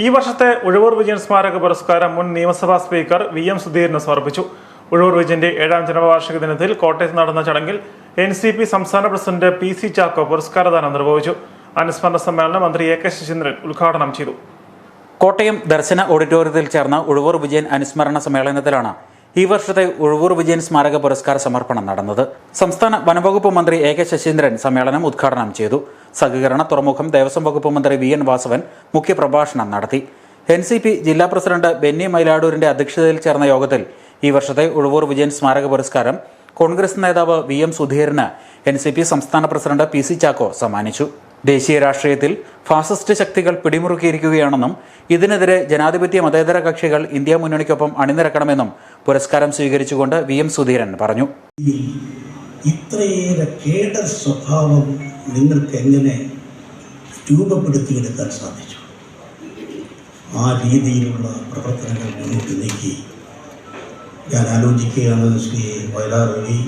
ഈ വർഷത്തെ ഉഴവൂർ വിജയൻ സ്മാരക പുരസ്കാരം മുൻ നിയമസഭാ സ്പീക്കർ വി എം സുധീരന് സമർപ്പിച്ചു. ഉഴവൂർ വിജയന്റെ ഏഴാം ജന്മവാർഷിക ദിനത്തിൽ കോട്ടയത്ത് നടന്ന ചടങ്ങിൽ എൻ സി പി സംസ്ഥാന പ്രസിഡന്റ് പി സി ചാക്കോ പുരസ്കാരദാനം നിർവഹിച്ചു. അനുസ്മരണ സമ്മേളനം മന്ത്രി എ കെ ശശീന്ദ്രൻ ഉദ്ഘാടനം ചെയ്തു. കോട്ടയം ദർശന ഓഡിറ്റോറിയത്തിൽ ചേർന്ന ഉഴവൂർ വിജയൻ അനുസ്മരണ സമ്മേളനത്തിലാണ് ഈ വർഷത്തെ ഉഴവൂർ വിജയൻ സ്മാരക പുരസ്കാര സമർപ്പണം നടന്നത്. സംസ്ഥാന വനവകുപ്പ് മന്ത്രി എ കെ ശശീന്ദ്രൻ സമ്മേളനം ഉദ്ഘാടനം ചെയ്തു. സഹകരണ തുറമുഖം ദേവസ്വം വകുപ്പ് മന്ത്രി വി എൻ വാസവൻ മുഖ്യപ്രഭാഷണം നടത്തി. എൻ സി പി ജില്ലാ പ്രസിഡന്റ് ബെന്നി മൈലാടൂരിന്റെ അധ്യക്ഷതയിൽ ചേർന്ന യോഗത്തിൽ ഈ വർഷത്തെ ഉഴവൂർ വിജയൻ സ്മാരക പുരസ്കാരം കോൺഗ്രസ് നേതാവ് വി എം സുധീറിന് എൻ സി പി സംസ്ഥാന പ്രസിഡന്റ് പി സി ചാക്കോ സമ്മാനിച്ചു. ദേശീയ രാഷ്ട്രീയത്തിൽ ഫാസിസ്റ്റ് ശക്തികൾ പിടിമുറുക്കിയിരിക്കുകയാണെന്നും ഇതിനെതിരെ ജനാധിപത്യ മതേതര കക്ഷികൾ ഇന്ത്യ മുന്നണിക്കൊപ്പം അണിനിരക്കണമെന്നും പുരസ്കാരം സ്വീകരിച്ചുകൊണ്ട് വി എം സുധീരൻ പറഞ്ഞു. ഇത്രയേറെ കേഡർ സ്വഭാവം നിങ്ങൾക്ക് എങ്ങനെ രൂപപ്പെടുത്തിയെടുക്കാൻ സാധിച്ചു? ആ രീതിയിലുള്ള പ്രവർത്തനങ്ങൾ മുന്നോട്ട് നീക്കി. ഞാൻ ആലോചിക്കുകയാണ് Shri Vayalar Ravi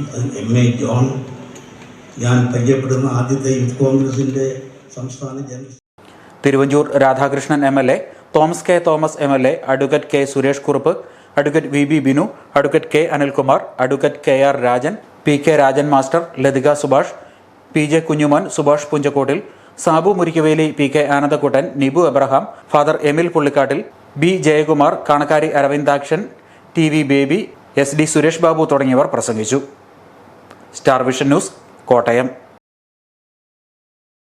M A John ഞാൻ പരിചയപ്പെടുന്ന ആദ്യത്തെ യൂത്ത് സംസ്ഥാന general Thiruvanchoor Radhakrishnan M L A Thomas K Thomas M L A advocate K Suresh Kurup advocate V B Binu advocate K Anilkumar advocate K R Rajan P K Rajan master Lathika Subhash P J Kunjumon Subhash Punchakottil Sabu Murikkuveli P K Anandakuttan Nibu Abraham father Emil Pullikattil B Jayakumar Kanakkari Aravindakshan T V Baby S D Suresh Babu തുടങ്ങിയവർ പ്രസംഗിച്ചു. Star vision news Kottayam